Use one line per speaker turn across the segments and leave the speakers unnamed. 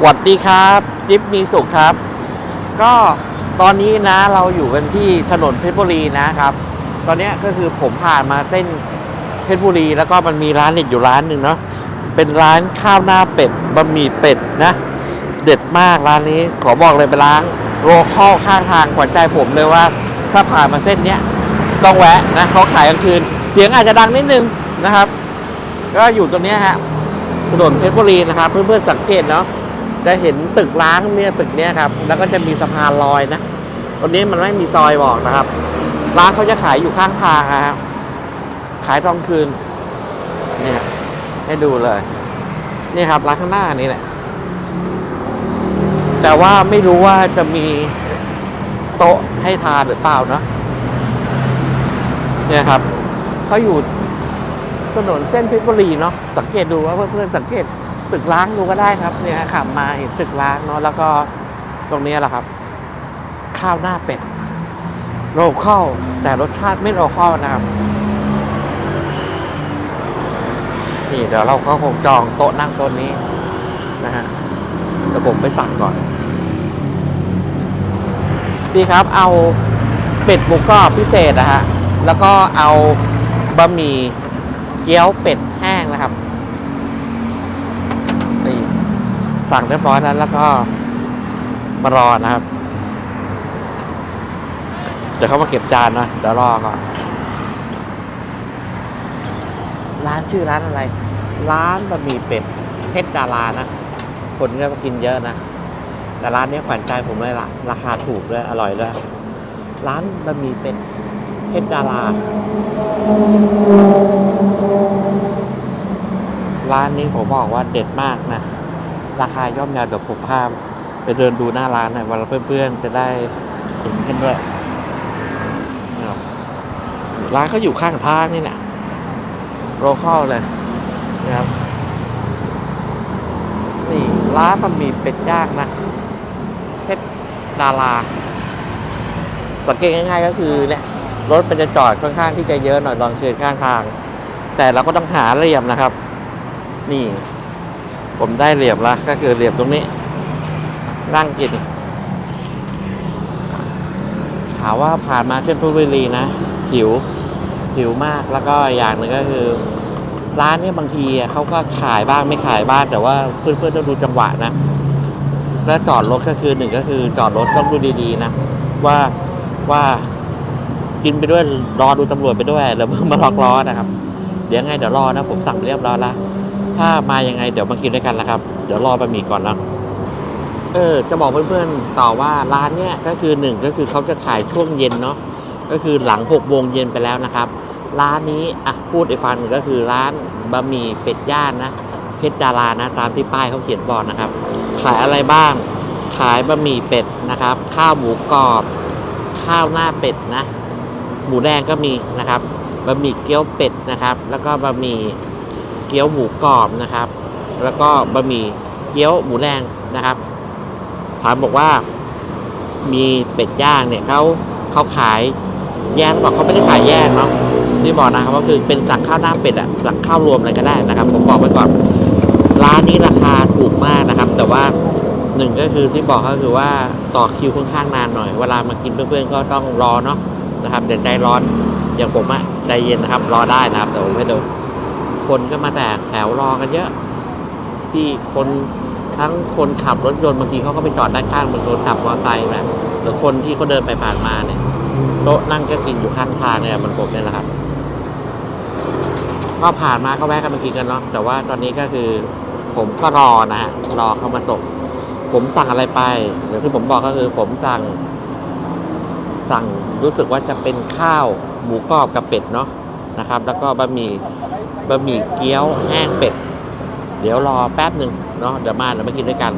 สวัสดีครับ จิ๊บมีสุขครับ ก็ตอนนี้นะเราอยู่กันที่ถนนเพชรบุรีนะครับ ตอนนี้ก็คือผมผ่านมาเส้นเพชรบุรี แล้วก็มันมีร้านเด็ดอยู่ร้านหนึ่งเนาะเป็นร้านข้าวหน้าเป็ดบะหมี่เป็ดนะ เด็ดมากร้านนี้ขอบอกเลยเป็นร้านโรคอลข้างทางขวัญใจผมเลยว่า ถ้าผ่านมาเส้นเนี้ยต้องแวะนะเขาขายกลางคืน เสียงอาจจะดังนิดนึงนะครับ ก็อยู่ตรงนี้ฮะถนนเพชรบุรีนะครับ เพื่อนๆสังเกตเนาะ จะเห็นตึกร้างเนี่ยตึกเนี้ยครับ แล้วก็จะมีสะพานลอยนะตรงนี้มันไม่มีซอยบอกนะครับ ร้านเขาจะขายอยู่ข้างทางครับขายตอนคืนเนี่ยให้ดูเลยนี่ครับร้านข้างหน้านี่แหละแต่ว่าไม่รู้ว่าจะมีโต๊ะให้ทานหรือเปล่าเนาะเนี่ยครับเขาอยู่ถนนเส้นเพชรบุรีเนาะสังเกตดูว่าเพื่อนๆสังเกต ตึกล้างดูก็ได้ครับ เนี่ยขับมาเห็นตึกล้างเนาะแล้วก็ตรงนี้แหละครับ ข้าวหน้าเป็ดโรเข้าแต่รสชาติไม่โรเข้านะครับนี่เดี๋ยวเราก็คงจองโต๊ะนั่งโต๊ะนี้นะฮะเดี๋ยวผมไปสั่งก่อนพี่ครับเอาเป็ดหมูกรอบพิเศษนะฮะแล้วก็เอาบะหมี่เกี๊ยวเป็ดแห้งนะครับ นี่ สั่งเรียบร้อยแล้ว แล้วก็มารอนะครับ เดี๋ยวเขามาเก็บจานนะเดี๋ยวรอก่อน ร้านชื่อร้านอะไร ร้านบะหมี่เป็ดเพชรดารานะ คนก็มากินเยอะนะ แต่ร้านนี้ขวัญใจผมเลยล่ะราคาถูกด้วย อร่อยด้วย ร้านบะหมี่เป็ดเพชรดาราร้านนี้ผมบอกว่าเด็ดมากนะ ราคาย่อมเยาวเดี๋ยวผมพาไปเดินดูหน้าร้านหน่อยวันละเพื่อนๆจะได้เห็นกันด้วยร้านก็อยู่ข้างทางนี่แหละโรคอลเลยนะครับนี่ร้านมันมีเป็ดย่างนะเพชรดาราสังเกตง่ายๆก็คือเนี่ยรถมันจะจอดค่อนข้างที่จะเยอะหน่อยลองเชิญข้างทาง แต่เราก็ต้องหาเหลี่ยมนะครับ นี่ ผมได้เหลี่ยมละก็คือเหลี่ยมตรงนี้ นั่งกินถามว่าผ่านมาเส้นเพชรบุรีนะหิวหิวมากแล้วก็อย่างหนึ่งก็คือ ร้านเนี้บางทีเขาก็ขายบ้างไม่ขายบ้างแต่ว่าเพื่อนๆต้องดูจังหวะนะแล้วจอดรถก็คือหนึ่งก็คือจอดรถต้องดูดีๆนะว่าว่ากินไปด้วยรอดูตำรวจไปด้วยแล้วมาล็อกล้อนะครับ เดี๋ยวไงเดี๋ยวรอนะผมสั่งเรียบร้อยแล้ว ถ้ามายังไงเดี๋ยวมากินด้วยกันนะครับ เดี๋ยวรอบะหมี่ก่อนนะเออจะบอกเพื่อนๆต่อว่าร้านเนี้ยก็คือหนึ่งก็คือเขาจะขายช่วงเย็นเนาะก็คือหลังหกโมงเย็นไปแล้วนะครับ ร้านนี้อะพูดไอีกฟันก็คือร้านบะหมี่เป็ดย่างนะเพชรดารานะตามที่ป้ายเขาเขียนบอกนะครับ ขายอะไรบ้าง ขายบะหมี่เป็ดนะครับ ข้าวหมูกรอบ ข้าวหน้าเป็ดนะ หมูแดงก็มีนะครับบะหมี่เกี๊ยวเป็ดนะครับ แล้วก็บะหมี่ เกี๊ยวหมูกรอบนะครับ แล้วก็บะหมี่เกี๊ยวหมูแดงนะครับ ถามบอกว่ามีเป็ดย่างเนี่ยเขาเขาขายแยกหรือเปล่าเขาไม่ได้ขายแยกเนาะที่บอกนะครับก็คือเป็นสั่งข้าวหน้าเป็ดอะสั่งข้าวรวมอะไรก็ได้นะครับ ผมบอกไว้ก่อนร้านนี้ราคาถูกมากนะครับ แต่ว่าหนึ่งก็คือที่บอกก็คือว่าต่อคิวค่อนข้างนานหน่อย เวลามากินเพื่อนๆก็ต้องรอเนาะนะครับเดี๋ยวใจร้อนอย่างผมอะใจเย็นนะครับ รอได้นะครับแต่ผมไม่โดู คนก็มาแตกแถวรอกันเยอะ ที่คนทั้งคนขับรถยนต์บางทีเขาก็ไปจอดด้านข้างบางคนขับมอเตอร์ไซค์แบบหรือคนที่เขาเดินไปผ่านมาเนี่ยโต๊ะนั่งก็กินอยู่ข้างทางเนี่ยมันผมเนี่ยแหละครับก็ผ่านมาก็แวะกันมากินกันเนาะแต่ว่าตอนนี้ก็คือ ผมก็รอนะฮะรอเขามาส่ง ผมสั่งอะไรไปอย่างที่ผมบอกก็คือ ผมสั่ง สั่งรู้สึกว่าจะเป็นข้าวหมูกรอบกับเป็ดเนาะ นะครับ แล้วก็บะหมี่บะหมี่เกี๊ยวแห้งเป็ด เดี๋ยวรอแป๊บหนึ่งเนาะเดี๋ยวมาเดี๋ยวมากินด้วยกัน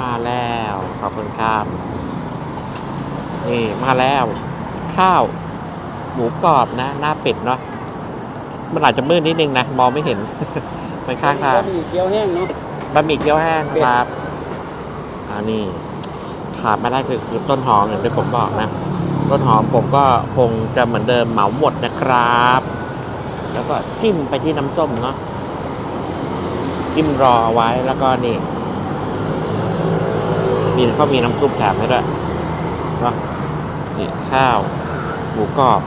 มาแล้วขอบคุณครับนี่มาแล้ว ข้าวหมูกรอบนะ หน้าเป็ดเนาะมันอาจจะมืดนิดนึงนะมองไม่เห็นมันข้างทาง
บะหมี่เกี๊ยวแห้งเนาะ
บะหมี่เกี๊ยวแห้งครับอันนี้ขาดไม่ได้คือคือต้นหอมอย่างที่ผมบอกนะต้นหอมผมก็คงจะเหมือนเดิมเหมาหมดนะครับแล้ว ก็จิ้มไปที่น้ำส้มเนาะจิ้มรอเอาไว้แล้วก็นี่มีเขามีน้ำซุปแถมให้ด้วยเนาะนี่ข้าวหมูกรอบ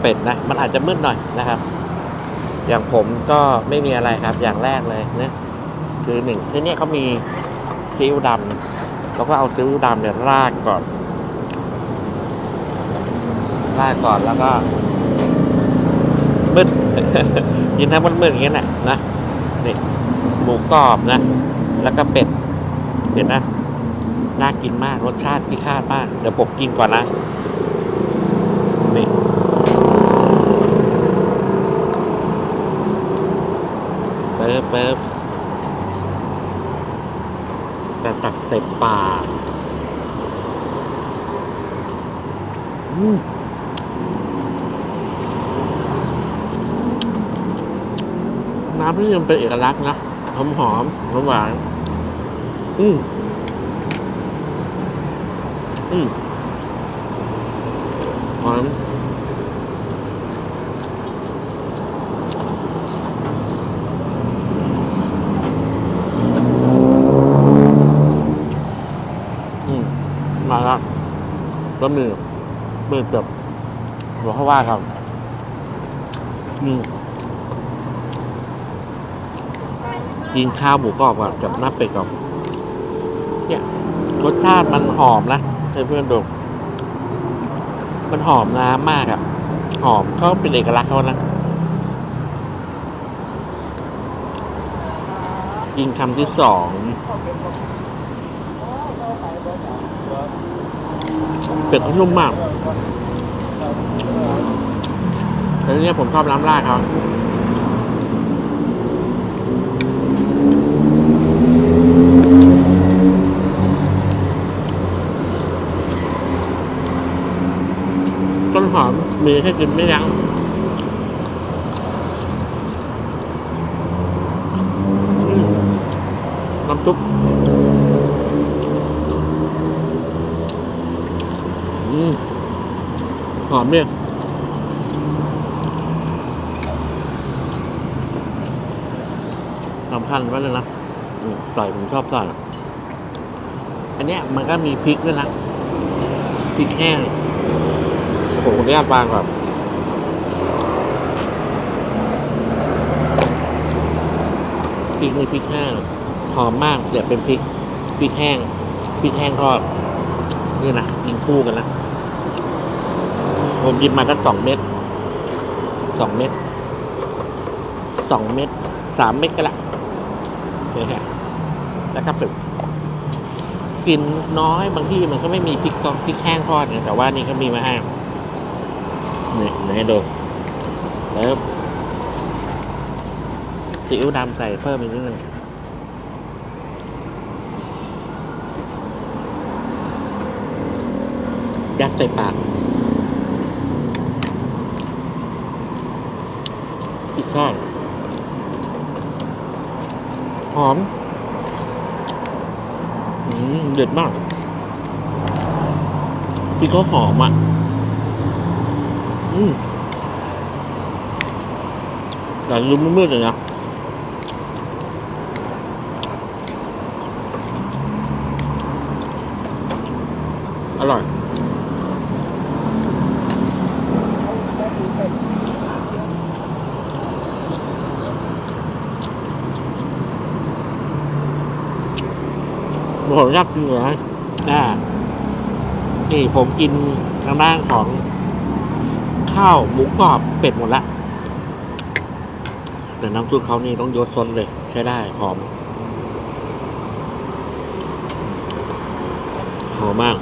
เป็ดนะ มันอาจจะมืดหน่อยนะครับ อย่างผมก็ไม่มีอะไรครับ อย่างแรกเลยนะคือหนึ่งที่นี่เขามีซีอิ๊วดำเราก็เอาซีอิ๊วดำเนี่ยราดก่อนราดก่อนแล้วก็ มืดยินน้ำมันมืดอย่างเงี้ยแหละนะนี่หมูกรอบนะ แล้วก็เป็ดเห็นนะน่ากินมากรสชาติพิฆาตมาก เดี๋ยวผมกินก่อนนะนี่เปิ๊บเปิ๊บแต่ตักเสร็จปากอืม น้ำที่มันเป็นเอกลักษณ์นะหอมหอมหวานหวานอืมอืมหอมอืมมาแล้วก็มือมือแบบหัวเขาว่าครับอืม กินข้าวหมูกรอบก่อนกับน้าเป็ดก่อนเนี่ยรสชาติมันหอมนะเพื่อนๆดูมันหอมน้ำมากอะ่ะหอมเขาเป็นเอกลักษณ์เขานะกินคำที่สองเป็ดเขานุ่มมากแต่ทีนี้ผมชอบน้ำราดเขา หอมมีให้กินไม่ยั้งน้ำซุปอืมหอมเนี่ยสำคัญไว้เลยนะใส่ผมชอบใส่อันเนี้ยมันก็มีพริกด้วยนะพริกแห้ง ผมขออนุญาตวางก่อนพริกนี่พริกแห้งหอมมากเดี๋ยวเป็นพริกพริกแห้งพริกแห้งทอดนี่นะกินคู่กันนะผมหยิบมาก็สองเม็ดสองเม็ดสองเม็ดสามเม็ดก็ละเนี่ยฮะแล้วก็เป็นกินน้อยบางที่มันก็ไม่มีพริกกองพริกแห้งทอดไงแต่ว่านี่ก็มีมาให้ ใหนดูแล้วซีอิ๊วดำใส่เพิ่มอีกนิดนึงยัดใส่ปากอีกข้างหอม อืม เด็ดมากที่เขาหอมอะ อืมแต่ลุมมืดๆเลยนะอร่อยผมอยากกินเหรออ่านี่ผมกินทางด้านของ ข้าวหมูกรอบเป็ดหมดละ แต่น้ำซุปเขานี่ต้องยศซนเลย ใช้ได้หอม หอมมาก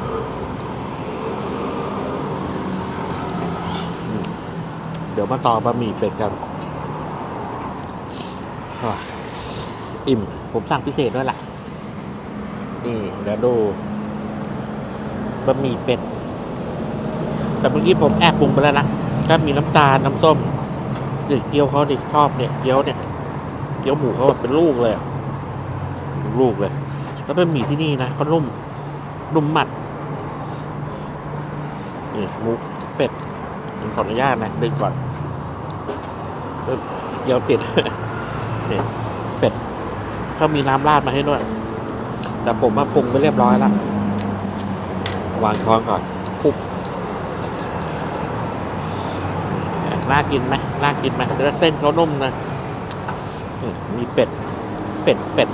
เดี๋ยวมาต่อบะหมี่เป็ดกัน อิ่ม ผมสั่งพิเศษด้วยล่ะ นี่เดี๋ยวดูบะหมี่เป็ด แต่เมื่อกี้ผมแอบปรุงไปแล้วนะก็มีน้ำตาลน้ำส้มเด็กเกี๊ยวเขาดิชอบเนี่ยเกี๊ยวเนี่ย เกี๊ยวหมูเขาแบบเป็นลูกเลยลูกเลย แล้วเป็นหมี่ที่นี่นะเขานุ่มนุ่มมัดนี่หมูเป็ดผมขออนุญาตนะดึงก่อนเกี๊ยวติดเนี่ยเป็ดเขามีน้ำราดมาให้ด้วย แต่ผมมาปรุงไปเรียบร้อยแล้ววางช้อนก่อนคลุก น่ากินไหมน่ากินไหมแล้วเส้นเขานุ่มนะมีเป็ด เป็ดเป็ด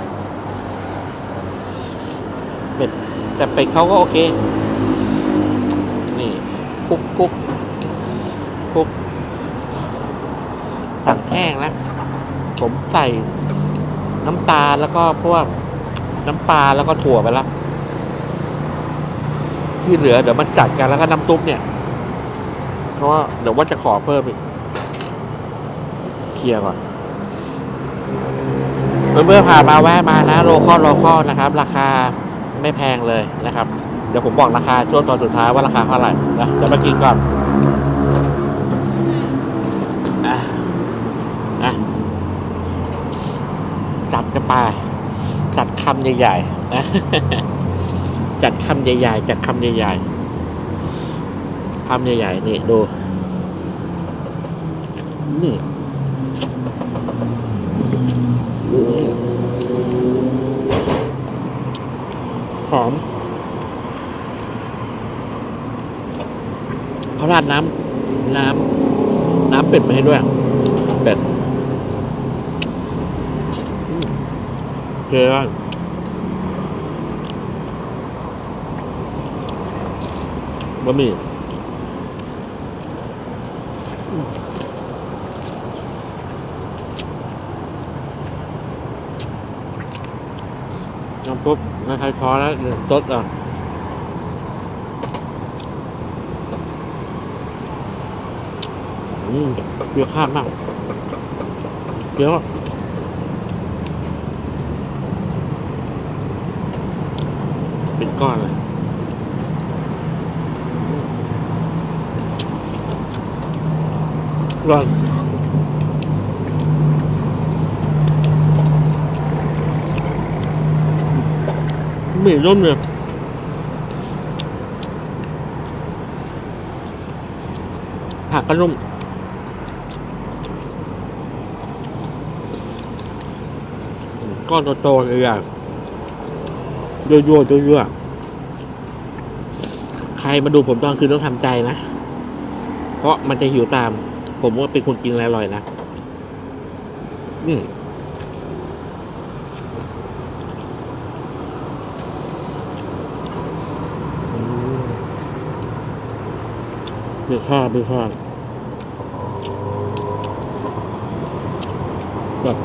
เป็ดแต่เป็ดเขาก็โอเค นี่คลุกคลุกคลุกสั่งแห้งแล้วผมใส่น้ำตาลแล้วก็พวกน้ำปลาแล้วก็ถั่วไปแล้วที่เหลือเดี๋ยวมันจัดกันแล้วก็น้ำซุปเนี่ยเพราะว่าเดี๋ยวว่าจะขอเพิ่มอีก เคลียร์ก่อนเมื่อๆผ่านมาแวะมานะโลคอลโลคอลนะครับ ราคาไม่แพงเลยนะครับ เดี๋ยวผมบอกราคาช่วงตอนสุดท้ายว่าราคาเท่าไหร่นะเดี๋ยวมากินก่อนอะอะจัดกันไปจัดคำใหญ่ๆนะจัดคำใหญ่ๆจัดคำใหญ่ๆคำใหญ่ๆนี่ดู นี่อืมห อมเขาราดน้ำน้ำน้ำเป็ดมาให้ด้วยเป็ดอืมเกลือบะหมี่อืมน้ำซุป ไม่ใครพอแล้วหนึ่งต๊ดอะอืมเปรี้ยวข้ามมากเปรี้ยวอะเป็นก้อนเลย Vâng. Mì luôn nè. Hạt cái นุ่มก้อนโตๆเลยอะยั่วยั่วยั่วยั่วๆใครมาดูผมตอนคืนต้องทำใจนะ เพราะมันจะหิวตาม ผมว่าเป็นคนกินอะไรอร่อยนะ อืม มีข้าวมีข้าแบบ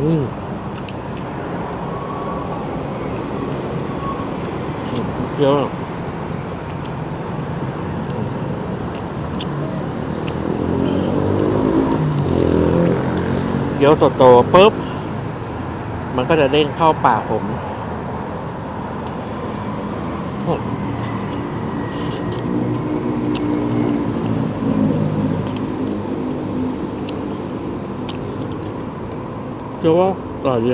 อืม เยอะ เกี๊ยวโตๆปุ๊บ มันก็จะเด้งเข้าปากผมเกี๊ยวว่าอร่อยดี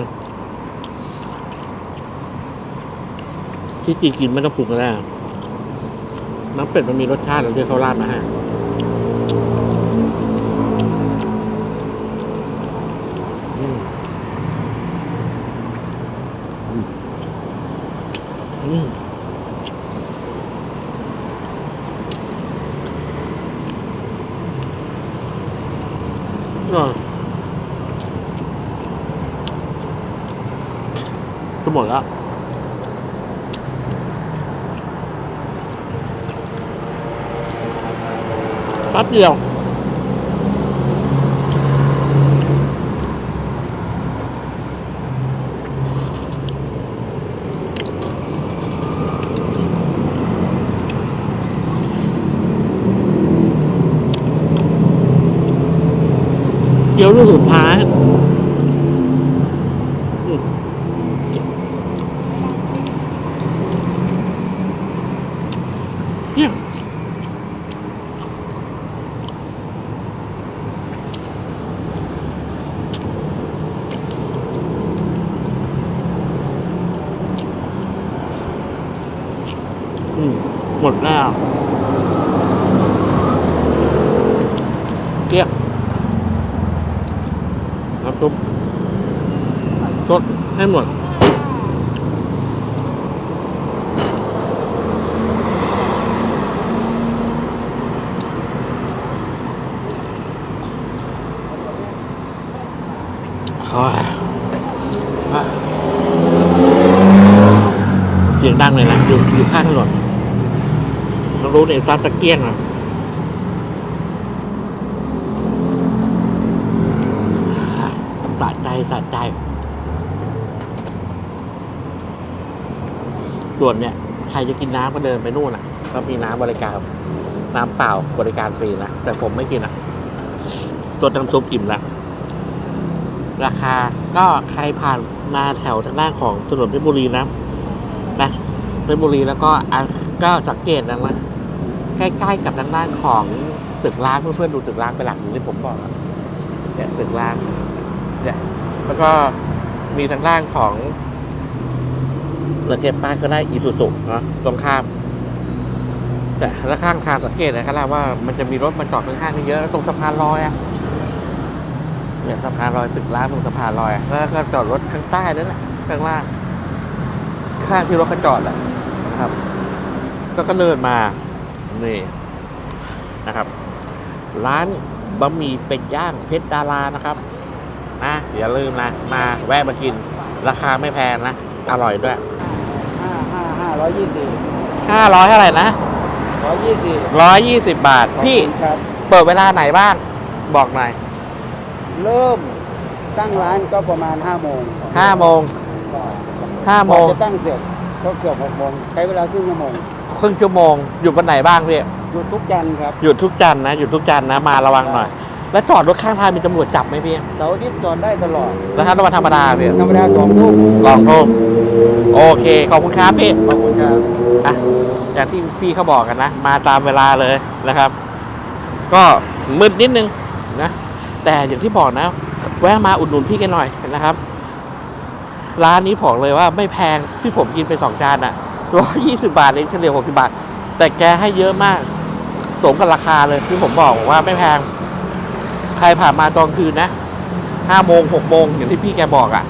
ที่จริงกินไม่ต้องปรุงก็ได้น้ำเป็ดมันมีรสชาติแล้วที่เขาราดมาให้ อืมอืมอืมอร่อยจะหมดแล้ว แป๊บเดียว เกี๊ยวลูกสุดท้ายเนี่ยหมดแล้วเกลี้ยง น้ำซุปสดให้หมดเสียงดังเลยนะอยู่อยู่ข้างถนนเรารู้ในซัดตะเกียงอะ สะใจสะใจ ส่วนเนี่ย ใครจะกินน้ำก็เดินไปนู่นอะ ก็มีน้ำบริการ น้ำเปล่าบริการฟรีนะ แต่ผมไม่กินอะตัวน้ำซุปอิ่มละราคาก็ใครผ่านมาแถวทางด้านของถนนเพชรบุรีนะนะเพชรบุรีแล้วก็ก็สังเกตนะนะใกล้ ๆ กับทางด้านของตึกร้างเพื่อนๆดูตึกร้างเป็นหลักอย่างที่ผมบอกอะเนี่ยตึกร้าง เนี่ย แล้วก็มีทางด้านของเราเก็บป้าก็ได้อีสุสุเนาะตรงข้าม แต่แล้วข้างทางสังเกตนะครับว่ามันจะมีรถมาจอดข้างๆนี่เยอะแล้วตรงสะพานลอยอะเนี่ยสะพานลอยตึกร้างตรงสะพานลอย แล้วก็จอดรถข้างใต้นั่นแหละข้างล่าง ข้างที่รถเขาจอดแหละนะครับ ก็ก็เดินมานี่นะครับ ร้านบะหมี่เป็ดย่างเพชรดารานะครับ อย่าลืมนะ มาแวะมากิน ราคาไม่แพงนะ อร่อยด้วย
ห้าห้าห้าร้อยยี่สิบ
ห้าร้อยเท่าไหร่นะ
ร้อยยี่สิบ
ร้อยยี่สิบบาท พี่
ครับ
เปิดเวลาไหนบ้าง บอกหน่อย
เริ่มตั้งร้านก็ประมาณห้าโมง
ห้าโมงห้าโมง
กว่จะตั้งเสร็จก็เกือบหกโมงใช้เวลาครึ่งชั่วโมง
ครึ่งชั่วโมงอยู่วันไหนบ้างพี่
หยุดทุกจันทร์ครับ
หยุดทุกจันทร์นะหยุดทุกจันทร์นะมาระวังหน่อย แล้วจอดรถข้างทางมีตำรวจจับไหมพี่
เสาร์อาทิตย์จอดได้ตลอด
แล้วถ้าวันธรรมดาพี่
ธรรมดาสองทุ่ม
ลองทุ่มโอเค ขอบคุณครับพี่
ขอบคุณครับ
อะอย่างที่พี่เขาบอกกันนะ มาตามเวลาเลยนะครับ ก็มืดนิดนึงนะ แต่อย่างที่บอกนะ แวะมาอุดหนุนพี่กันหน่อยนะครับ ร้านนี้บอกเลยว่าไม่แพงที่ผมกินไปสองจานอะร้อยยี่สิบาทเองเฉลี่ยหกสิบาท แต่แกให้เยอะมาก สมกับราคาเลยที่ผมบอกว่าไม่แพงใครผ่านมาตอนคืนนะห้าโมงหกโมงอย่างที่พี่แกบอกอะ่ะ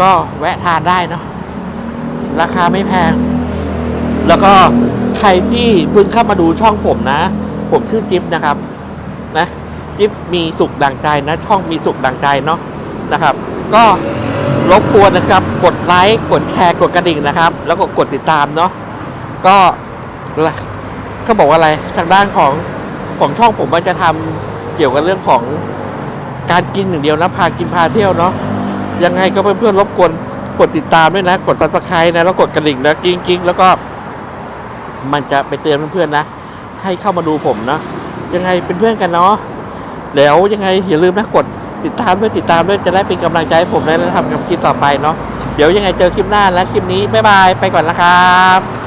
ก็แวะทานได้เนาะราคาไม่แพง แล้วก็ใครที่เพิ่งเข้ามาดูช่องผมนะ ผมชื่อจิ๊บนะครับ นะจิ๊บมีสุขดังใจนะ ช่องมีสุขดังใจเนาะนะครับ ก็รบกวนนะครับ กดไลค์กดแชร์กดกระดิ่งนะครับ แล้วก็กดติดตามเนาะก็เขาบอกว่าอะไรทางด้านของของช่องผมว่าจะทำเกี่ยวกับเรื่องของการกินอย่างเดียวนะพากินพาเที่ยวเนาะยังไงก็เพื่อนๆรบกวนกดติดตามด้วยนะ กดซับสไครต์นะแล้วกดกระดิ่งนะกิ๊งๆแล้วก็ มันจะไปเตือนเพื่อนๆนะ ให้เข้ามาดูผมนะยังไงเป็นเพื่อนกันเนาะแล้วยังไงอย่าลืมนะกดติดตามด้วยติดตามด้วยจะได้เป็นกำลังใจให้ผมได้ทำกับคลิปต่อไปเนาะเดี๋ยวยังไงเจอคลิปหน้าและคลิปนี้บ๊ายบายไปก่อนนะครับ